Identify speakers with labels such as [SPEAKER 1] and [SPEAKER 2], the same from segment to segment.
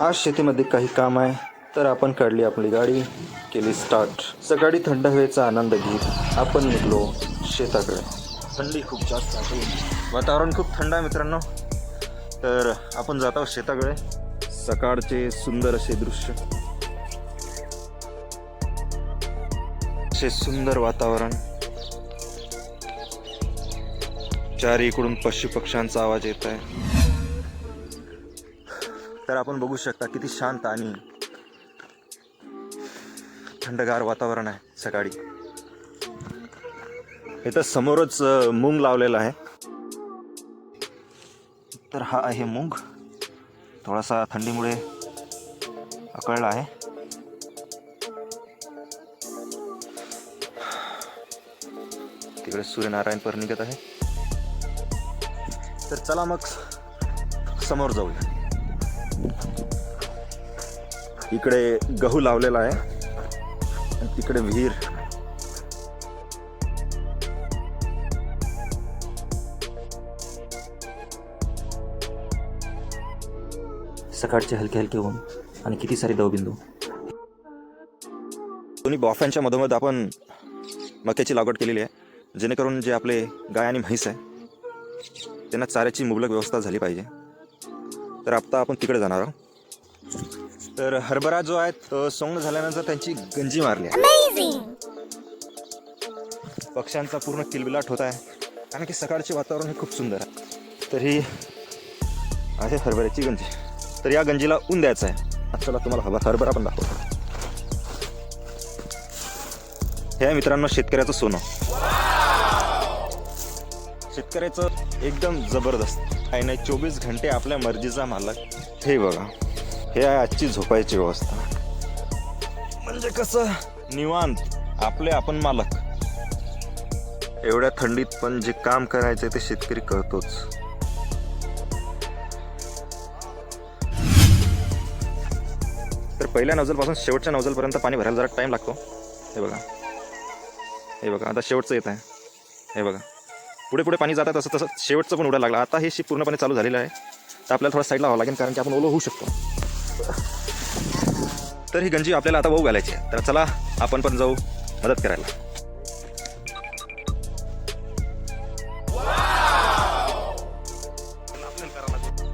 [SPEAKER 1] आज शेतीमध्ये काही काम आहे तर आपण काढली आपली गाडी केली स्टार्ट सकाळी थंड हवेचा आनंद घेत आपण निघलो शेताकडे. थंडी खूप जास्त आहे. वातावरण खूप थंड आहे मित्रांनो. तर आपण जात आहोत शेताकडे. सकाळचे सुंदर असे दृश्य. असे सुंदर वातावरण. चारीकडून पशु पक्ष्यांचा आवाज येत आहे. तर आपण बघू शकता किती शांत आणि थंडगार वातावरण आहे सकाळी. इथं समोरच मूंग लावलेला आहे. तर हा आहे मूंग. थोडासा थंडीमुळे अकळला आहे. तिकडे सूर्यनारायण पर निघत आहे. तर चला मग समोर जाऊया. इकडे गहू लावलेला आहे. तिकडे विहीर. सकाळचे हलके हलके ऊन आणि किती सारे दवबिंदू. दोन्ही बॉफ्यांच्या मधोमध आपण मक्याची लागवड केलेली आहे. जेणेकरून जे आपले गाय आणि म्हैस आहे त्यांना चाऱ्याची मुबलक व्यवस्था झाली पाहिजे. तर आता आपण तिकडे जाणार आहोत. तर हरभरा जो आहे तो सोंग झाल्यानंतर त्यांची गंजी मारली आहे. पक्ष्यांचा पूर्ण किलबिलाट होत आहे. कारण की सकाळचे वातावरण हे खूप सुंदर आहे. तर ही आहे हरभऱ्याची गंजी. तर या गंजीला ऊन द्यायचं आहे. आता चला तुम्हाला हवा हरभरा पण दाखवतो. हे मित्रांनो शेतकऱ्याचं सोनं. शेतकऱ्याचं एकदम जबरदस्त. काही नाही चोवीस घंटे आपल्या मर्जीचा मालक. हे बघा हे आहे आजची झोपायची व्यवस्था. म्हणजे कसं? निवांत आपले आपण मालक. एवढ्या थंडीत पण जे काम करायचं ते शेतकरी करतोच. तर पहिल्या नवजलपासून शेवटच्या नवजलपर्यंत पाणी भरायला जरा टाईम लागतो. हे बघा. हे बघा आता शेवटचं येत आहे. हे बघा. पुढे पुढे पाणी जातं तसं तसं शेवटचं पण उडायला लागलं. आता हे शिप पूर्णपणे चालू झालेलं आहे. तर आपल्याला थोडा साईडला व्हावं लागेल कारण की आपण ओलं होऊ शकतो. तर ही गंजी आपल्याला आता वाहू घालायची आहे. तर चला आपण पण जाऊ मदत करायला.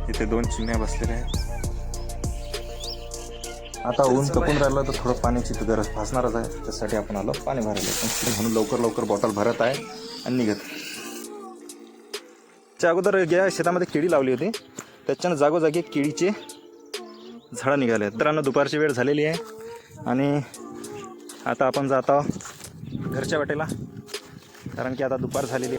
[SPEAKER 1] इथे दोन चिमण्या बसलेल्या आहेत. आता ऊन तपून राहिलं तर थोडं पाण्याची गरज भासणारच आहे. त्यासाठी आपण आलो पाणी भरायला. म्हणून लवकर लवकर बॉटल भरत आहे आणि निघत त्या अगोदर ज्या शेतामध्ये केळी लावली होती. त्याच्यानं जागोजागी केळीचे झाडं निघाले आहेत. मित्रांनो दुपारची वेळ झालेली आहे. आणि आता आपण जात आहोत घरच्या वाटेला. कारण की आता दुपार झालेली आहे.